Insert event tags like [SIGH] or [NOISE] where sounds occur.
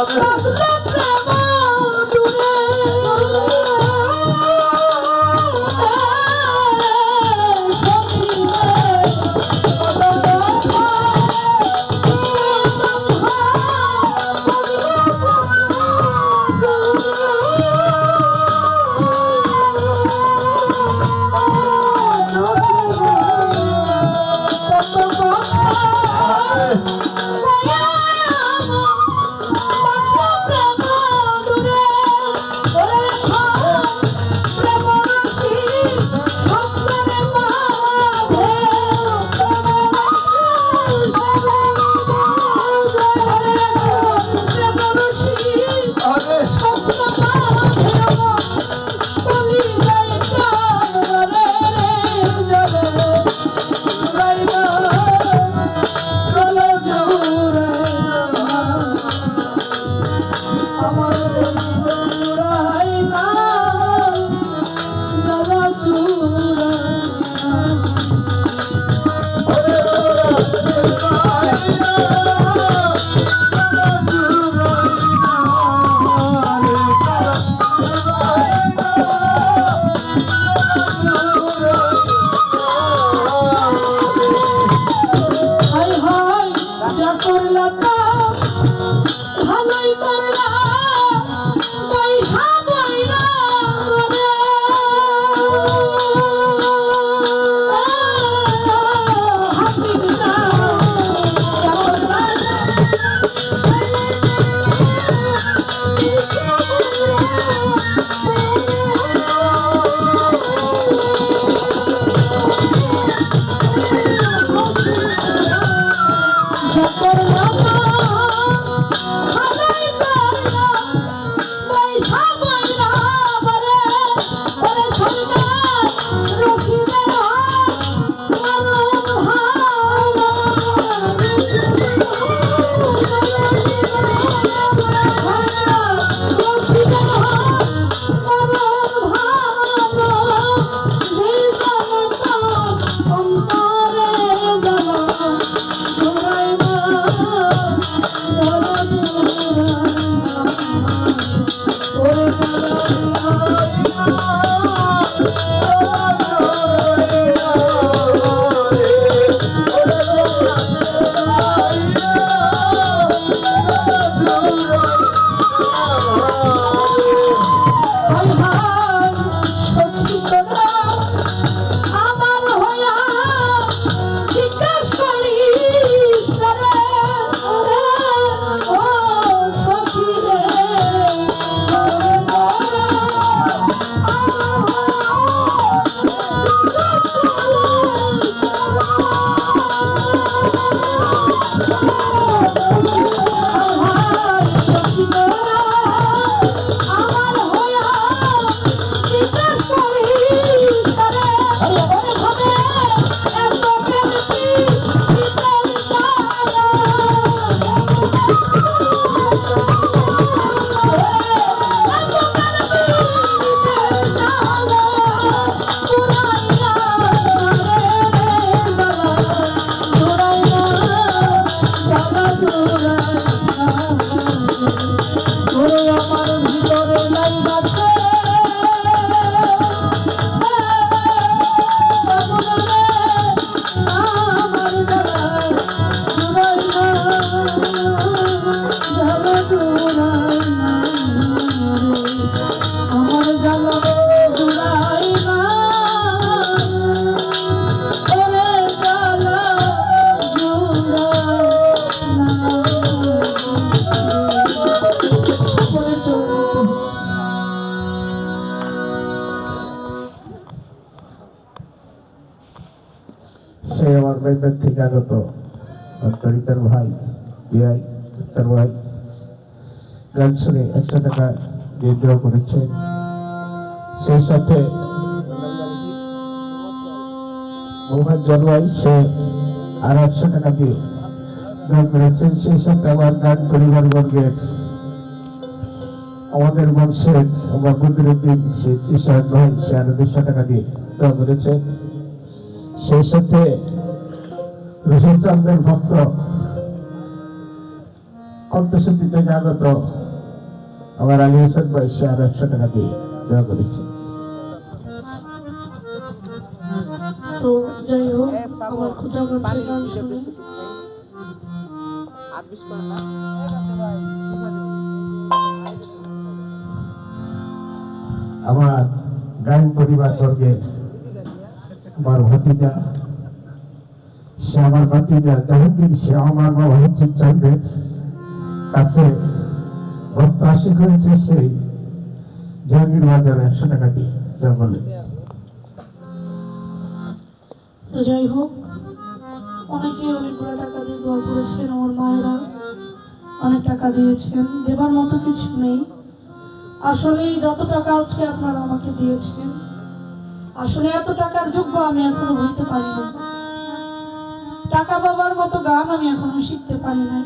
老师知道。আমার [LAUGHS] বেদের থেকে ভাই ইয়াই তার ভাই। গান শুনে একশো টাকা দেওয়া করেছেন। সেই সাথে মোহাম্মদ জলওয়াই সে আর একশো টাকা দিয়ে দান করেছেন। সেই সাথে আমার গান পরিবার বর্গের, আমাদের বংশের, আমার বদরুদ্দিন সে ঈশ্বর ভাই, সে আরও দুশো টাকা দিয়ে দেওয়া করেছে। সেই সাথে দেশের চন্দ্রের ভক্ত কন্তশুদ্ধি থেকে আগত আমার আলী হোসেন ভাই সে আর একশো টাকা দিয়ে দেওয়া করেছে। তো যাই হোক আমার খুঁটা গায়ন পরিবার বর্গে আমার ভতিজা সে আমার ভাতিজা জাহাঙ্গীর সে আমার বাবা হচ্ছে চন্দ্রের কাছে আশি করেছে সেই জাহাঙ্গীর বাজার একশো টাকা দিয়ে। বলে। তো যাই হোক, অনেকে অনেকগুলো টাকা দিয়ে দোয়া করেছেন, আমার মায়েরা অনেক টাকা দিয়েছেন, দেবার মতো কিছু নেই। আসলে যত টাকা আজকে আপনারা আমাকে দিয়েছেন, আসলে এত টাকার যোগ্য আমি এখনও হইতে পারি না। টাকা পাবার মতো গান আমি এখনও শিখতে পারি নাই।